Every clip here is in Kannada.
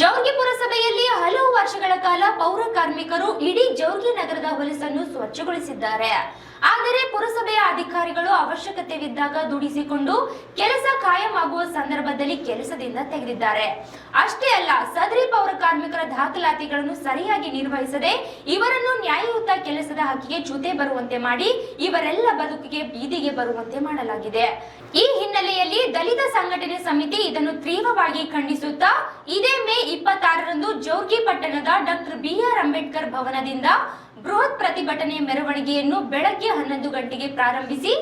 ಜೌರ್ಗಿ ಪುರಸಭೆಯಲ್ಲಿ ಹಲವು ವರ್ಷಗಳ ಕಾಲ ಪೌರ ಕಾರ್ಮಿಕರು ಇಡೀ ಜೌರ್ಗಿ ನಗರದ ಹೊಲಸನ್ನು ಸ್ವಚ್ಛಗೊಳಿಸಿದ್ದಾರೆ. ಆದರೆ ಪುರಸಭೆಯ ಅಧಿಕಾರಿಗಳು ಅವಶ್ಯಕತೆವಿದ್ದಾಗ ದುಡಿಸಿಕೊಂಡು ಕೆಲಸ ಕಾಯಮಾಗುವ ಸಂದರ್ಭದಲ್ಲಿ ಕೆಲಸದಿಂದ ತೆಗೆದಿದ್ದಾರೆ. ಅಷ್ಟೇ ಅಲ್ಲ ಸದರಿ ಪೌರ ಕಾರ್ಮಿಕರ ದಾಖಲಾತಿಗಳನ್ನು ಸರಿಯಾಗಿ ನಿರ್ವಹಿಸದೆ ಇವರನ್ನು ನ್ಯಾಯಯುತ ಕೆಲಸದ ಹಕ್ಕಿಗೆ ಜೊತೆ ಬರುವಂತೆ ಮಾಡಿ ಇವರೆಲ್ಲ ಬದುಕಿಗೆ ಬೀದಿಗೆ ಬರುವಂತೆ ಮಾಡಲಾಗಿದೆ. ಈ ಹಿನ್ನೆಲೆಯಲ್ಲಿ ದಲಿತ ಸಂಘಟನೆ ಸಮಿತಿ ಇದನ್ನು ತೀವ್ರವಾಗಿ ಖಂಡಿಸುತ್ತಾ ಇದೇ ಮೇ ಇಪ್ಪತ್ತಾರರಂದು ಜೋಗಿ ಪಟ್ಟಣದ ಡಾಕ್ಟರ್ ಬಿಆರ್ ಅಂಬೇಡ್ಕರ್ ಭವನದಿಂದ ಬೃಹತ್ ಪ್ರತಿಭಟನೆ ಮೆರವಣಿಗೆಯನ್ನು ಬೆಳಗ್ಗೆ ಹನ್ನೊಂದು ಗಂಟೆಗೆ ಪ್ರಾರಂಭಿಸಿ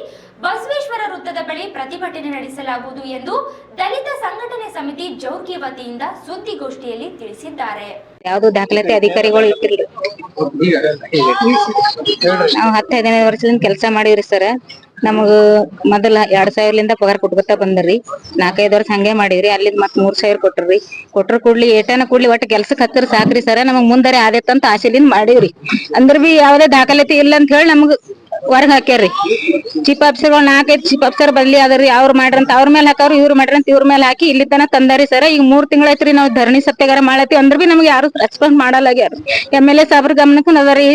ಬಸವೇಶ್ವರ ವೃತ್ತದ ಬಳಿ ಪ್ರತಿಭಟನೆ ನಡೆಸಲಾಗುವುದು ಎಂದು ದಲಿತ ಸಂಘಟನೆ ಸಮಿತಿ ಜೌಕಿ ವತಿಯಿಂದ ಸುದ್ದಿಗೋಷ್ಠಿಯಲ್ಲಿ ತಿಳಿಸಿದ್ದಾರೆ. ಯಾವುದು ದಾಖಲಾತಿ ಅಧಿಕಾರಿಗಳು ಇಟ್ಟಿಲ್ಲ. ನಾವು ಹತ್ತ ಹದಿನೈದು ವರ್ಷದಿಂದ ಕೆಲಸ ಮಾಡಿವ್ರಿ ಸರ್. ನಮಗ ಮೊದಲ ಎರಡ್ ಸಾವಿರಲಿಂದ ಪಗಾರ ಕೊಟ್ಕೊತ ಬಂದ್ರಿ. ನಾಲ್ಕೈದು ವರ್ಷ ಹಂಗೆ ಮಾಡಿದ್ರಿ, ಅಲ್ಲಿಂದ ಮತ್ ಮೂರ್ ಸಾವಿರ ಕೊಟ್ರಿ ಕೊಟ್ರ ಕೂಡ್ಲಿ ಏಟನ ಕೂಡ್ಲಿ ಒಟ್ಟ ಕೆಲ್ಸಕ್ಕೆ ಹತ್ತಿರ ಸಾಕ್ರಿ ಸರ, ನಮಗ್ ಮುಂದರೆ ಆದೇತಂತ ಆಶೆಲಿಂದ ಮಾಡಿವ್ರಿ. ಅಂದ್ರ ಬಿ ಯಾವ್ದೇ ದಾಖಲಾತಿ ಇಲ್ಲ ಅಂತ ಹೇಳಿ ನಮಗ್ ಹೊರಗ್ ಹಾಕ್ಯಾರ್ರಿ. ಚೀಫ್ ಆಫೀಸರ್ಗಳು ನಾಲ್ಕೈದು ಚೀಫ್ ಆಫೀಸರ್ ಬದಲಿ ಅದ್ರಿ, ಅವ್ರ ಮಾಡ್ರಂತ, ಅವ್ರ ಮೇಲೆ ಹಾಕವ್ರು, ಇವ್ರ ಮಾಡ್ರಂತ, ಇವ್ರ ಮೇಲೆ ಹಾಕಿ ಇಲ್ಲಿ ತನ ತಂದಾರಿ ಸರ್. ಈಗ ಮೂರ್ ತಿಂಗಳೈತ್ರಿ ನಾವ್ ಧರಣಿ ಸತ್ಯಾಗಾರ ಮಾಡತ್ತಿ ಅಂದ್ರ ಬಿ ನಮ್ಗೆ ಯಾರು ರೆಸ್ಪಾನ್ಸ್ ಮಾಡಲಾಗ್ಯಾರ. ಎಂ ಎಲ್ ಎ ಸಾಬ್ರ ಗಮನಕ್ಕೂ ಅದಾರಿ,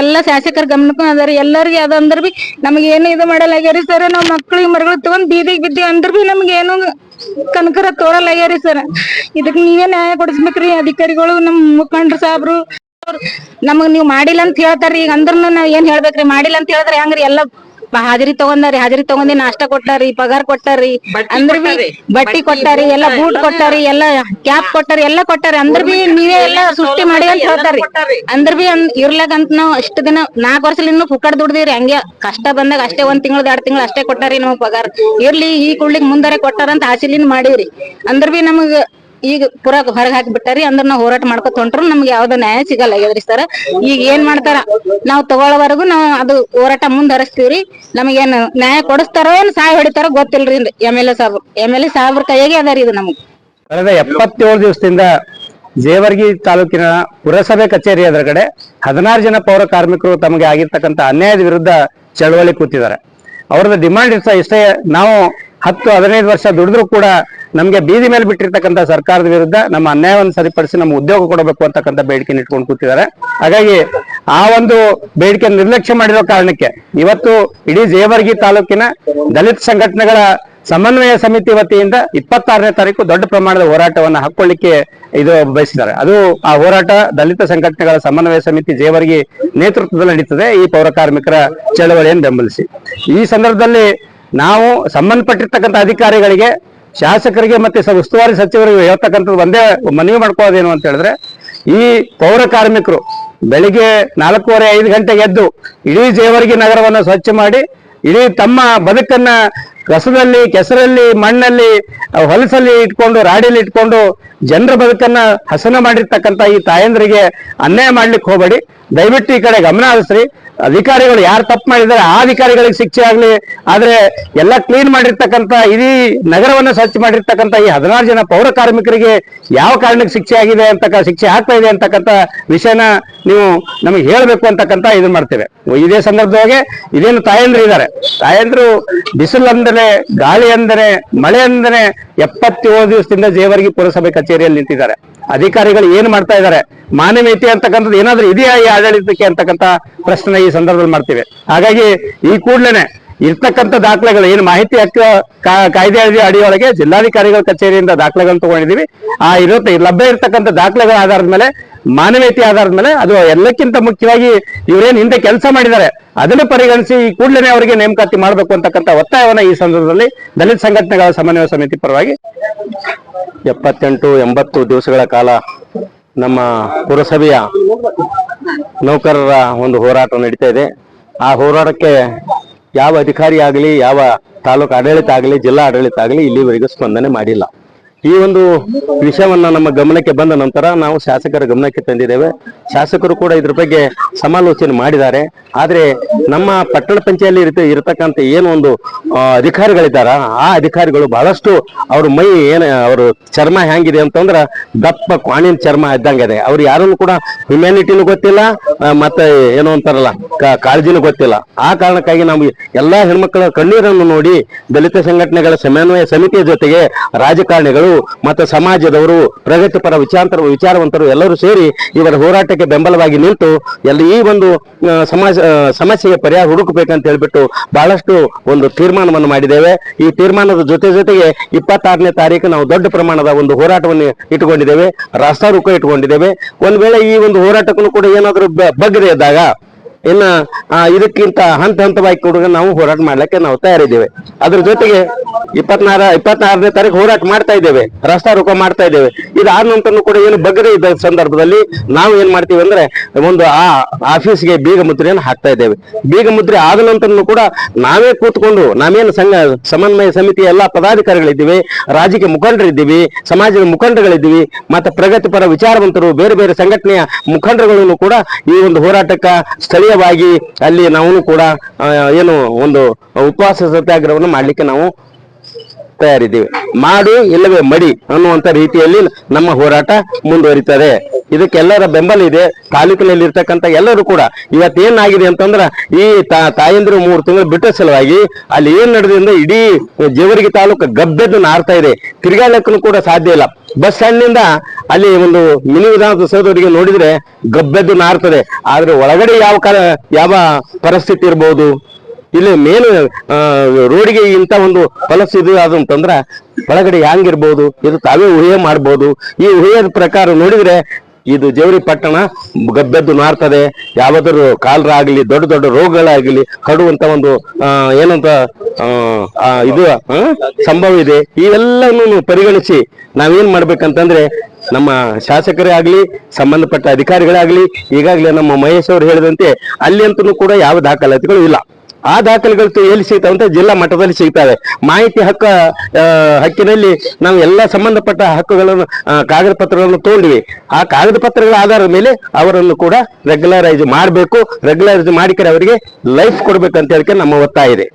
ಎಲ್ಲಾ ಶಾಸಕರ ಗಮನಕ್ಕೂ ಅದಾರಿ. ಎಲ್ಲರಿಗೆ ಅದ ಅಂದ್ರ ಬಿ ನಮ್ಗೆ ಏನು ಇದು ಮಾಡಲಾಗ್ಯಾರಿ ಸರ್. ನಾವ್ ಮಕ್ಳಿಗೆ ಮರಗಳು ತಗೊಂಡ್ ಬೀದಿಗೆ ಬಿದ್ದೀವಿ ಅಂದ್ರ ಬಿ ನಮ್ಗೆ ಏನು ಕನಕರ ತೋರಲಾಗ್ಯಾರಿ ಸರ್. ಇದಕ್ ನೀವೇ ನ್ಯಾಯ ಕೊಡಿಸ್ಬೇಕ್ರಿ. ಅಧಿಕಾರಿಗಳು ನಮ್ ಮುಖಂಡ್ರ ಸಾಬ್ರು. ನಮಗ್ ನೀವ್ ಮಾಡಿಲ್ಲ ಅಂತ ಹೇಳ್ತಾರ್ರಿ. ಈಗ ಅಂದ್ರನು ನಾವ್ ಏನ್ ಹೇಳ್ಬೇಕ್ರಿ? ಮಾಡಿಲ್ಲ ಅಂತ ಹೇಳಿದ್ರೆ ಹಂಗ್ರಿ? ಎಲ್ಲ ಹಾಜರಿ ತಗೊಂಡಾರಿ ಹಾಜರಿ ತಗೊಂಡಿ ನಾಷ್ಟಾ ಕೊಟ್ಟಾರಿ ಪಗಾರ್ ಕೊಟ್ಟಾರಿ ಅಂದ್ರ ಬಿ ಬಟ್ಟಿ ಕೊಟ್ಟಾರಿ ಎಲ್ಲಾ ಬೂಟ್ ಕೊಟ್ಟಾರಿ ಎಲ್ಲಾ ಕ್ಯಾಪ್ ಕೊಟ್ಟಾರಿ ಎಲ್ಲಾ ಕೊಟ್ಟಾರಿ ಅಂದ್ರ ಬಿ ನೀವೇ ಎಲ್ಲಾ ಸೃಷ್ಟಿ ಮಾಡಿ ಅಂತ ಹೇಳ್ತಾರಿ ಅಂದ್ರ ಬಿ ಅಂದ್ ಇರ್ಲಾಕಂತ ನಾವ್ ಅಷ್ಟ ದಿನ ನಾಲ್ಕ್ ವರ್ಷಲಿಂದ ಪುಕ್ಕಡ್ ದುಡ್ದಿರಿ ಹಂಗೆ ಕಷ್ಟ ಬಂದಾಗ ಅಷ್ಟೇ ಒಂದ್ ತಿಂಗಳದ ಎರಡ್ ತಿಂಗಳ ಅಷ್ಟೇ ಕೊಟ್ಟಾರಿ ನಮಗ್ ಪಗಾರ. ಇರ್ಲಿ ಈ ಕುಳ್ಳಿಗ್ ಮುಂದಾರೆ ಕೊಟ್ಟಾರಂತ ಆಸಿಲಿನ್ ಮಾಡಿವ್ರಿ. ಅಂದ್ರ ಬಿ ನಮಗ್ ಈಗ ಪುರಕ ಹೊರಗ್ ಹಾಕಿ ಬಿಟ್ಟಾರಿ ಅಂದ್ರ ನಾವ್ ಹೋರಾಟ ಮಾಡ್ಕೊತ ಹೊಂಟ್ರು, ನಮ್ಗೆ ಯಾವ್ದು ನ್ಯಾಯ ಸಿಗಲ್ಲ ಆಗ್ಯದ್ರಿ ಸರ್. ಈಗ ಏನ್ ಮಾಡ್ತಾರ, ನಾವ್ ತಗೊಳ್ಳೋವರೆಗೂ ನಾವ್ ಅದು ಹೋರಾಟ ಮುಂದರಿಸ್ತೀವ್ರಿ ನಮಗೇನ್ ನ್ಯಾಯ ಕೊಡಿಸ್ತಾರೋ ಏನ್ ಸಹಾಯ ಹೊಡಿತಾರೋ ಗೊತ್ತಿಲ್ರಿ ಎಂ ಎಲ್ ಎ ಸಾಹೇಬ್ ಎಂ ಎಲ್ ಎ ಸಾಹೇಬ್ರ ಕೈಯಾಗೆ ಅದಾರಿ ಇದು ನಮಗ್. ಕಳೆದ ಎಪ್ಪತ್ತೇಳು ದಿವಸದಿಂದ ಜೇವರ್ಗಿ ತಾಲೂಕಿನ ಪುರಸಭೆ ಕಚೇರಿ ಎದುರುಗಡೆ ಹದಿನಾರು ಜನ ಪೌರ ಕಾರ್ಮಿಕರು ತಮಗೆ ಆಗಿರ್ತಕ್ಕಂಥ ಅನ್ಯಾಯದ ವಿರುದ್ಧ ಚಳವಳಿ ಕೂತಿದ್ದಾರೆ. ಅವ್ರದ್ದು ಡಿಮಾಂಡ್ ಇರ್ತಾ ಇಷ್ಟೇ, ನಾವು ಹತ್ತು, ಹದಿನೈದು ವರ್ಷ ದುಡಿದ್ರು ಕೂಡ ನಮಗೆ ಬೀದಿ ಮೇಲೆ ಬಿಟ್ಟಿರ್ತಕ್ಕಂಥ ಸರ್ಕಾರದ ವಿರುದ್ಧ ನಮ್ಮ ಅನ್ಯಾಯವನ್ನು ಸರಿಪಡಿಸಿ ನಮ್ಮ ಉದ್ಯೋಗ ಕೊಡಬೇಕು ಅಂತಕ್ಕಂಥ ಬೇಡಿಕೆ ಇಟ್ಕೊಂಡು ಕೂತಿದ್ದಾರೆ. ಹಾಗಾಗಿ ಆ ಒಂದು ಬೇಡಿಕೆ ನಿರ್ಲಕ್ಷ್ಯ ಮಾಡಿರೋ ಕಾರಣಕ್ಕೆ ಇವತ್ತು ಇಡೀ ಜೇವರ್ಗಿ ತಾಲೂಕಿನ ದಲಿತ ಸಂಘಟನೆಗಳ ಸಮನ್ವಯ ಸಮಿತಿ ವತಿಯಿಂದ ಇಪ್ಪತ್ತಾರನೇ ತಾರೀಕು ದೊಡ್ಡ ಪ್ರಮಾಣದ ಹೋರಾಟವನ್ನು ಹಾಕೊಳ್ಳಿಕ್ಕೆ ಇದು ಬಯಸಿದ್ದಾರೆ. ಅದು ಆ ಹೋರಾಟ ದಲಿತ ಸಂಘಟನೆಗಳ ಸಮನ್ವಯ ಸಮಿತಿ ಜೇವರ್ಗಿ ನೇತೃತ್ವದಲ್ಲಿ ನಡೀತದೆ. ಈ ಪೌರ ಕಾರ್ಮಿಕರ ಚಳವಳಿಯನ್ನು ಬೆಂಬಲಿಸಿ. ಈ ಸಂದರ್ಭದಲ್ಲಿ ನಾವು ಸಂಬಂಧಪಟ್ಟಿರ್ತಕ್ಕಂಥ ಅಧಿಕಾರಿಗಳಿಗೆ ಶಾಸಕರಿಗೆ ಮತ್ತೆ ಉಸ್ತುವಾರಿ ಸಚಿವರಿಗೆ ಹೇಳ್ತಕ್ಕಂಥದ್ದು ಒಂದೇ ಮನವಿ ಮಾಡ್ಕೊಳ್ಳೋದೇನು ಅಂತ ಹೇಳಿದ್ರೆ, ಈ ಪೌರ ಕಾರ್ಮಿಕರು ಬೆಳಿಗ್ಗೆ ನಾಲ್ಕೂವರೆ ಐದು ಗಂಟೆಗೆ ಎದ್ದು ಇಡೀ ಜೇವರ್ಗಿ ನಗರವನ್ನು ಸ್ವಚ್ಛ ಮಾಡಿ, ಇಡೀ ತಮ್ಮ ಬದುಕನ್ನ ಕಸದಲ್ಲಿ, ಕೆಸರಲ್ಲಿ, ಮಣ್ಣಲ್ಲಿ, ಹೊಲಸಲ್ಲಿ ಇಟ್ಕೊಂಡು, ರಾಡಿಯಲ್ಲಿ ಇಟ್ಕೊಂಡು ಜನರ ಬದುಕನ್ನ ಹಸನ ಮಾಡಿರ್ತಕ್ಕಂಥ ಈ ತಾಯಂದ್ರಿಗೆ ಅನ್ಯಾಯ ಮಾಡ್ಲಿಕ್ಕೆ ಹೋಗಬೇಡಿ. ದಯವಿಟ್ಟು ಈ ಕಡೆ ಗಮನ ಹರಿಸ್ರಿ. ಅಧಿಕಾರಿಗಳು ಯಾರು ತಪ್ಪು ಮಾಡಿದ್ದಾರೆ, ಆ ಅಧಿಕಾರಿಗಳಿಗೆ ಶಿಕ್ಷೆ ಆಗ್ಲಿ, ಆದ್ರೆ ಎಲ್ಲ ಕ್ಲೀನ್ ಮಾಡಿರ್ತಕ್ಕಂಥ ಇಡೀ ನಗರವನ್ನ ಸ್ವಚ್ಛ ಮಾಡಿರ್ತಕ್ಕಂಥ ಈ ಹದಿನಾರು ಜನ ಪೌರ ಕಾರ್ಮಿಕರಿಗೆ ಯಾವ ಕಾರಣಕ್ಕೆ ಶಿಕ್ಷೆ ಆಗಿದೆ ಅಂತಕ್ಕ ಶಿಕ್ಷೆ ಆಗ್ತಾ ಇದೆ ಅಂತಕ್ಕಂಥ ವಿಷಯನ ನೀವು ನಮಗೆ ಹೇಳಬೇಕು ಅಂತಕ್ಕಂಥ ಇದನ್ನ ಮಾಡ್ತೇವೆ. ಇದೇ ಸಂದರ್ಭದೊಳಗೆ ಇದೇನು ತಾಯಂದ್ರು ಇದ್ದಾರೆ. ತಾಯಂದ್ರು ಬಿಸಿಲು ಅಂದರೆ, ಗಾಳಿ ಅಂದರೆ, ಮಳೆ ಅಂದರೆ ಎಪ್ಪತ್ತೇಳು ದಿವಸದಿಂದ ಜೇವರ್ಗಿ ಪುರಸಭೆ ಕಚೇರಿಯಲ್ಲಿ ನಿಂತಿದ್ದಾರೆ. ಅಧಿಕಾರಿಗಳು ಏನ್ ಮಾಡ್ತಾ ಇದ್ದಾರೆ? ಮಾನವೀಯತೆ ಅಂತಕ್ಕಂಥದ್ದು ಏನಾದ್ರೂ ಇದೆಯಾ ಈ ಆಡಳಿತಕ್ಕೆ ಅಂತಕ್ಕಂಥ ಪ್ರಶ್ನೆ ಈ ಸಂದರ್ಭದಲ್ಲಿ ಮಾಡ್ತೀವಿ. ಹಾಗಾಗಿ ಈ ಕೂಡ್ಲೇನೆ ಇರ್ತಕ್ಕಂಥ ದಾಖಲೆಗಳು ಏನು ಮಾಹಿತಿ ಹಕ್ಕ ಕಾಯ್ದೆ ಅಡಿ- ಅಡಿಯೊಳಗೆ ಜಿಲ್ಲಾಧಿಕಾರಿಗಳ ಕಚೇರಿಯಿಂದ ದಾಖಲೆಗಳನ್ನು ತಗೊಂಡಿದ್ದೀವಿ. ಆ ಇರುತ್ತೆ ಲಭ್ಯ ಇರ್ತಕ್ಕಂಥ ದಾಖಲೆಗಳ ಆಧಾರದ ಮೇಲೆ, ಮಾನವೀಯತೆ ಆಧಾರದ ಮೇಲೆ ಅದು ಎಲ್ಲಕ್ಕಿಂತ ಮುಖ್ಯವಾಗಿ ಇವರೇನು ಹಿಂದೆ ಕೆಲಸ ಮಾಡಿದ್ದಾರೆ. ಅದನ್ನು ಪರಿಗಣಿಸಿ ಈ ಕೂಡಲೇ ಅವರಿಗೆ ನೇಮಕಾತಿ ಮಾಡಬೇಕು ಅಂತಕ್ಕಂಥ ಒತ್ತಾಯವನ್ನ ಈ ಸಂದರ್ಭದಲ್ಲಿ ದಲಿತ ಸಂಘಟನೆಗಳ ಸಮನ್ವಯ ಸಮಿತಿ ಪರವಾಗಿ ಎಪ್ಪತ್ತೆಂಟು ಎಂಬತ್ತು ದಿವಸಗಳ ಕಾಲ ನಮ್ಮ ಪುರಸಭೆಯ ನೌಕರರ ಒಂದು ಹೋರಾಟ ನಡೀತಾ ಇದೆ. ಆ ಹೋರಾಟಕ್ಕೆ ಯಾವ ಅಧಿಕಾರಿ ಆಗಲಿ ಯಾವ ತಾಲೂಕು ಆಡಳಿತ ಆಗಲಿ, ಜಿಲ್ಲಾ ಆಡಳಿತ ಆಗಲಿ ಇಲ್ಲಿವರೆಗೂ ಸ್ಪಂದನೆ ಮಾಡಿಲ್ಲ. ಈ ಒಂದು ವಿಷಯವನ್ನ ನಮ್ಮ ಗಮನಕ್ಕೆ ಬಂದ ನಂತರ ನಾವು ಶಾಸಕರ ಗಮನಕ್ಕೆ ತಂದಿದ್ದೇವೆ. ಶಾಸಕರು ಕೂಡ ಇದ್ರ ಬಗ್ಗೆ ಸಮಾಲೋಚನೆ ಮಾಡಿದ್ದಾರೆ. ಆದ್ರೆ ನಮ್ಮ ಪಟ್ಟಣ ಪಂಚಾಯಲ್ಲಿ ಇರ್ತ ಇರತಕ್ಕಂತ ಏನು ಒಂದು ಅಧಿಕಾರಿಗಳಿದ್ದಾರ, ಆ ಅಧಿಕಾರಿಗಳು ಬಹಳಷ್ಟು ಅವ್ರ ಮೈ ಏನ, ಅವರು ಚರ್ಮ ಹೆಂಗಿದೆ ಅಂತಂದ್ರ ದಪ್ಪ ಕ್ವಾಣಿನ ಚರ್ಮ ಇದ್ದಂಗಿದೆ. ಅವ್ರು ಯಾರನ್ನು ಕೂಡ ಹ್ಯುಮ್ಯಾನಿಟಿನೂ ಗೊತ್ತಿಲ್ಲ ಮತ್ತೆ ಏನೋ ಅಂತಾರಲ್ಲ ಕಾಳಜಿನೂ ಗೊತ್ತಿಲ್ಲ. ಆ ಕಾರಣಕ್ಕಾಗಿ ನಾವು ಎಲ್ಲಾ ಹೆಣ್ಮಕ್ಳ ಕಣ್ಣೀರನ್ನು ನೋಡಿ ದಲಿತ ಸಂಘಟನೆಗಳ ಸಮನ್ವಯ ಸಮಿತಿಯ ಜೊತೆಗೆ ರಾಜಕಾರಣಿಗಳು ಮತ್ತು ಸಮಾಜದವರು, ಪ್ರಗತಿಪರ ವಿಚಾರ ವಿಚಾರವಂತರು ಎಲ್ಲರೂ ಸೇರಿ ಇವರ ಹೋರಾಟಕ್ಕೆ ಬೆಂಬಲವಾಗಿ ನಿಂತು ಎಲ್ಲ ಈ ಒಂದು ಸಮಾಜ ಸಮಸ್ಯೆಗೆ ಪರಿಹಾರ ಹುಡುಕಬೇಕಂತ ಹೇಳ್ಬಿಟ್ಟು ಬಹಳಷ್ಟು ಒಂದು ತೀರ್ಮಾನವನ್ನು ಮಾಡಿದ್ದೇವೆ. ಈ ತೀರ್ಮಾನದ ಜೊತೆ ಜೊತೆಗೆ ಇಪ್ಪತ್ತಾರನೇ ತಾರೀಕು ನಾವು ದೊಡ್ಡ ಪ್ರಮಾಣದ ಒಂದು ಹೋರಾಟವನ್ನು ಇಟ್ಟುಕೊಂಡಿದ್ದೇವೆ. ರಾಸ್ತಾ ರುಖ ಇಟ್ಕೊಂಡಿದ್ದೇವೆ ಒಂದ್ ವೇಳೆ ಈ ಒಂದು ಹೋರಾಟಕ್ಕೂ ಕೂಡ ಏನಾದರೂ ಬಗ್ಗದೆ ಇದ್ದಾಗ ಇನ್ನ ಇದಕ್ಕಿಂತ ಹಂತ ಹಂತವಾಗಿ ಕೂಡ ನಾವು ಹೋರಾಟ ಮಾಡ್ಲಿಕ್ಕೆ ನಾವು ತಯಾರಿದ್ದೇವೆ. ಅದ್ರ ಜೊತೆಗೆ ಇಪ್ಪತ್ನಾರ, ಇಪ್ಪತ್ನಾರನೇ ತಾರೀಕು ಹೋರಾಟ ಮಾಡ್ತಾ ಇದ್ದೇವೆ. ರಸ್ತಾ ರೋಕ ಮಾಡ್ತಾ ಇದ್ದೇವೆ. ಇದಾದ ನಂತರ ಕೂಡ ಏನು ಬಗ್ಗದೆ ಇದ್ದ ಸಂದರ್ಭದಲ್ಲಿ ನಾವು ಏನ್ ಮಾಡ್ತೀವಿ ಅಂದ್ರೆ ಒಂದು ಆ ಆಫೀಸ್ಗೆ ಬೀಗ ಮುದ್ರೆಯನ್ನು ಹಾಕ್ತಾ ಇದ್ದೇವೆ. ಬೀಗ ಮುದ್ರೆ ಆದ ನಂತರನು ಕೂಡ ನಾವೇ ಕೂತ್ಕೊಂಡು ನಾವೇನು ಸಂಘ, ಸಮನ್ವಯ ಸಮಿತಿ ಎಲ್ಲಾ ಪದಾಧಿಕಾರಿಗಳಿದ್ದೀವಿ, ರಾಜಕೀಯ ಮುಖಂಡರಿದ್ದೀವಿ, ಸಮಾಜದ ಮುಖಂಡಗಳಿದ್ದೀವಿ, ಮತ್ತೆ ಪ್ರಗತಿಪರ ವಿಚಾರವಂತರು, ಬೇರೆ ಬೇರೆ ಸಂಘಟನೆಯ ಮುಖಂಡರುಗಳನ್ನು ಕೂಡ ಈ ಒಂದು ಹೋರಾಟಕ್ಕ ಸ್ಥಳೀಯವಾಗಿ ಅಲ್ಲಿ ನಾವು ಕೂಡ ಏನು ಒಂದು ಉಪವಾಸ ಸತ್ಯಾಗ್ರಹವನ್ನು ಮಾಡ್ಲಿಕ್ಕೆ ನಾವು ತಯಾರಿದ್ದೀವಿ. ಮಾಡು ಇಲ್ಲವೇ ಮಡಿ ಅನ್ನುವಂತ ರೀತಿಯಲ್ಲಿ ನಮ್ಮ ಹೋರಾಟ ಮುಂದುವರಿತದೆ. ಇದಕ್ಕೆಲ್ಲರ ಬೆಂಬಲ ಇದೆ. ತಾಲೂಕಿನಲ್ಲಿ ಇರ್ತಕ್ಕಂಥ ಎಲ್ಲರೂ ಕೂಡ ಇವತ್ತೇನಾಗಿದೆ ಅಂತಂದ್ರ ಈ ತಾಯಂದಿರು ಮೂರು ತಿಂಗಳು ಬಿಟ್ಟ ಸಲುವಾಗಿ ಅಲ್ಲಿ ಏನ್ ನಡೆದಿಂದ ಇಡೀ ಜೇವರಿಗೆ ತಾಲೂಕು ಗಬ್ಬೆದ್ದು ನಾರ್ತಾ ಇದೆ. ತಿರ್ಗಾಲಕ್ಕೂ ಕೂಡ ಸಾಧ್ಯ ಇಲ್ಲ. ಬಸ್ ಸ್ಟ್ಯಾಂಡ್ನಿಂದ ಅಲ್ಲಿ ಒಂದು ಮಿನಿ ವಿಧಾನಸೌಧವರಿಗೆ ನೋಡಿದ್ರೆ ಗಬ್ಬೆದ್ದು ನಾರ್ತದೆ. ಆದ್ರೆ ಒಳಗಡೆ ಯಾವ ಯಾವ ಪರಿಸ್ಥಿತಿ ಇರಬಹುದು ಇಲ್ಲಿ ಮೇನ್ ರೋಡಿಗೆ ಇಂತ ಒಂದು ಹೊಲಸು ಇದು ಅದು ಅಂತಂದ್ರ ಒಳಗಡೆ ಹ್ಯಾಂಗಿರ್ಬೋದು ಇದು ತಾವೇ ಊಹೆ ಮಾಡ್ಬೋದು. ಈ ಊಹೆಯದ ಪ್ರಕಾರ ನೋಡಿದ್ರೆ ಇದು ಜವರಿ ಪಟ್ಟಣ ಗಬ್ಬೆದ್ದು ನಾರ್ತದೆ. ಯಾವ್ದಾದ್ರು ಕಾಲರ ಆಗಲಿ ದೊಡ್ಡ ದೊಡ್ಡ ರೋಗಗಳಾಗಲಿ ಕಡುವಂತ ಒಂದು ಏನಂತ ಇದು ಸಂಭವ ಇದೆ. ಇವೆಲ್ಲವನ್ನು ಪರಿಗಣಿಸಿ ನಾವೇನ್ ಮಾಡ್ಬೇಕಂತಂದ್ರೆ ನಮ್ಮ ಶಾಸಕರೇ ಆಗ್ಲಿ, ಸಂಬಂಧಪಟ್ಟ ಅಧಿಕಾರಿಗಳೇ ಆಗ್ಲಿ, ಈಗಾಗಲೇ ನಮ್ಮ ಮಹೇಶ್ ಅವರು ಹೇಳಿದಂತೆ ಅಲ್ಲಿ ಅಂತೂ ಕೂಡ ಯಾವ ದಾಖಲಾತಿಗಳು ಇಲ್ಲ. ಆ ದಾಖಲೆಗಳು ಎಲ್ಲಿ ಸಿಗ್ತಾವೆ ಅಂತ ಜಿಲ್ಲಾ ಮಟ್ಟದಲ್ಲಿ ಸಿಗ್ತವೆ. ಮಾಹಿತಿ ಹಕ್ಕ ಹಕ್ಕಿನಲ್ಲಿ ನಾವು ಎಲ್ಲ ಸಂಬಂಧಪಟ್ಟ ಹಕ್ಕುಗಳನ್ನು ಕಾಗದ ಪತ್ರಗಳನ್ನು ತಗೊಂಡ್ವಿ. ಆ ಕಾಗದ ಪತ್ರಗಳ ಆಧಾರದ ಮೇಲೆ ಅವರನ್ನು ಕೂಡ ರೆಗ್ಯುಲರೈಸ್ ಮಾಡಬೇಕು. ರೆಗ್ಯುಲರೈಸ್ ಮಾಡಿಕರೆ ಅವರಿಗೆ ಲೈಫ್ ಕೊಡ್ಬೇಕಂತ ಹೇಳಿಕೆ ನಮ್ಮ ಒತ್ತಾಯ ಇದೆ.